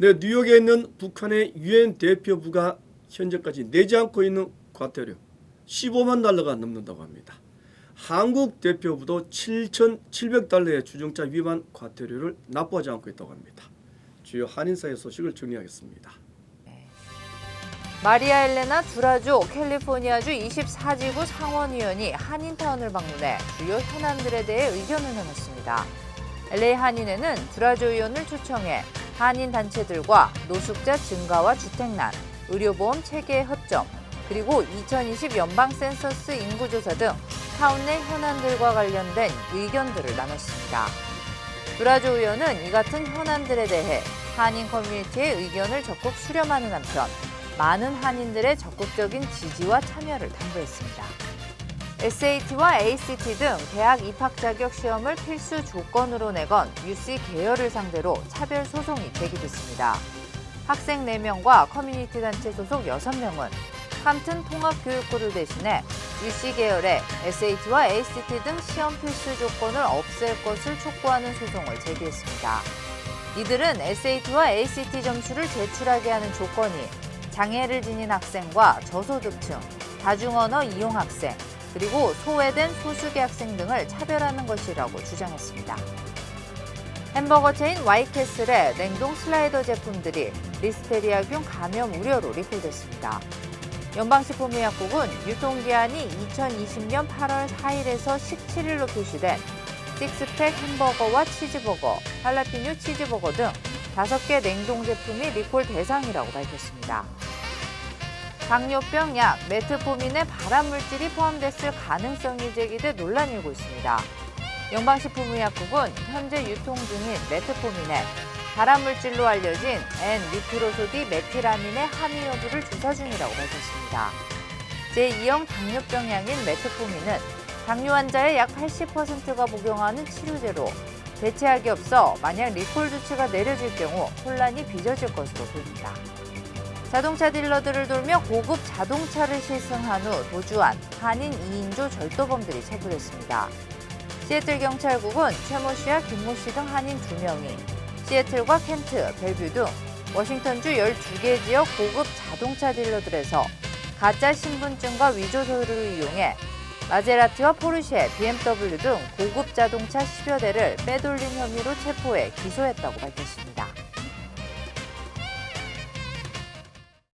네, 뉴욕에 있는 북한의 유엔 대표부가 현재까지 내지 않고 있는 과태료 15만 달러가 넘는다고 합니다. 한국 대표부도 7,700달러의 주정차 위반 과태료를 납부하지 않고 있다고 합니다. 주요 한인사회 소식을 정리하겠습니다. 마리아 엘레나 두라조 캘리포니아주 24지구 상원의원이 한인타운을 방문해 주요 현안들에 대해 의견을 나눴습니다. LA 한인회는 두라조 의원을 초청해 한인 단체들과 노숙자 증가와 주택난, 의료보험 체계의 허점, 그리고 2020 연방 센서스 인구조사 등 타운 내 현안들과 관련된 의견들을 나눴습니다. 두라조 의원은 이 같은 현안들에 대해 한인 커뮤니티의 의견을 적극 수렴하는 한편 많은 한인들의 적극적인 지지와 참여를 당부했습니다. SAT와 ACT 등 대학 입학 자격 시험을 필수 조건으로 내건 UC 계열을 상대로 차별 소송이 제기됐습니다. 학생 4명과 커뮤니티 단체 소속 6명은 캄튼 통합교육부를 대신해 UC 계열의 SAT와 ACT 등 시험 필수 조건을 없앨 것을 촉구하는 소송을 제기했습니다. 이들은 SAT와 ACT 점수를 제출하게 하는 조건이 장애를 지닌 학생과 저소득층, 다중언어 이용 학생, 그리고 소외된 소수계 학생 등을 차별하는 것이라고 주장했습니다. 햄버거 체인 와이캐슬의 냉동 슬라이더 제품들이 리스테리아균 감염 우려로 리콜됐습니다. 연방식품의약국은 유통기한이 2020년 8월 4일에서 17일로 표시된 식스팩 햄버거와 치즈버거, 할라피뇨 치즈버거 등 5개 냉동 제품이 리콜 대상이라고 밝혔습니다. 당뇨병 약 메트포민에 발암물질이 포함됐을 가능성이 제기돼 논란이 일고 있습니다. 연방식품의약국은 현재 유통 중인 메트포민에 발암물질로 알려진 N-니트로소디 메티라민의 함유 여부를 조사 중이라고 밝혔습니다. 제2형 당뇨병약인 메트포민은 당뇨 환자의 약 80%가 복용하는 치료제로 대체약이 없어 만약 리콜 조치가 내려질 경우 혼란이 빚어질 것으로 보입니다. 자동차 딜러들을 돌며 고급 자동차를 시승한 후 도주한 한인 2인조 절도범들이 체포됐습니다. 시애틀 경찰국은 최모 씨와 김모 씨 등 한인 2명이 시애틀과 켄트, 벨뷰 등 워싱턴주 12개 지역 고급 자동차 딜러들에서 가짜 신분증과 위조 서류를 이용해 마제라티와 포르쉐, BMW 등 고급 자동차 10여 대를 빼돌린 혐의로 체포해 기소했다고 밝혔습니다.